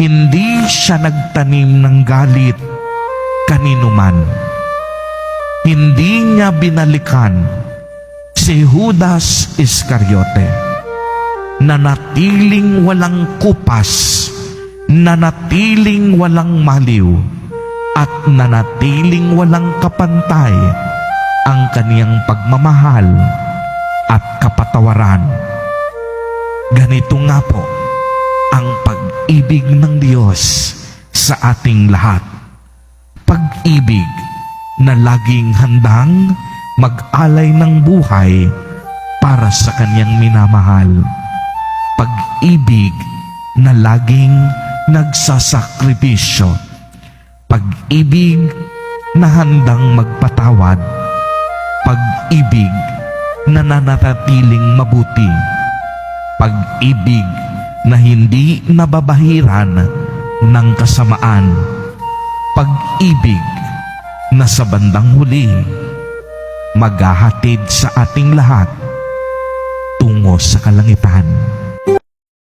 Hindi siya nagtanim ng galit kanino man. Hindi niya binalikan si Judas Iscariote na natiling walang kupas, na natiling walang maliw, at nanatiling walang kapantay ang kaniyang pagmamahal at kapatawaran. Ganito nga po ang pag-ibig ng Diyos sa ating lahat. Pag-ibig na laging handang mag-alay ng buhay para sa kanyang minamahal. Pag-ibig na laging nagsasakripisyo. Pag-ibig na handang magpatawad. Pag-ibig na nananatiling mabuti. Pag-ibig na hindi nababahiran ng kasamaan. Pag-ibig na sa bandang huli maghahatid sa ating lahat tungo sa kalangitan.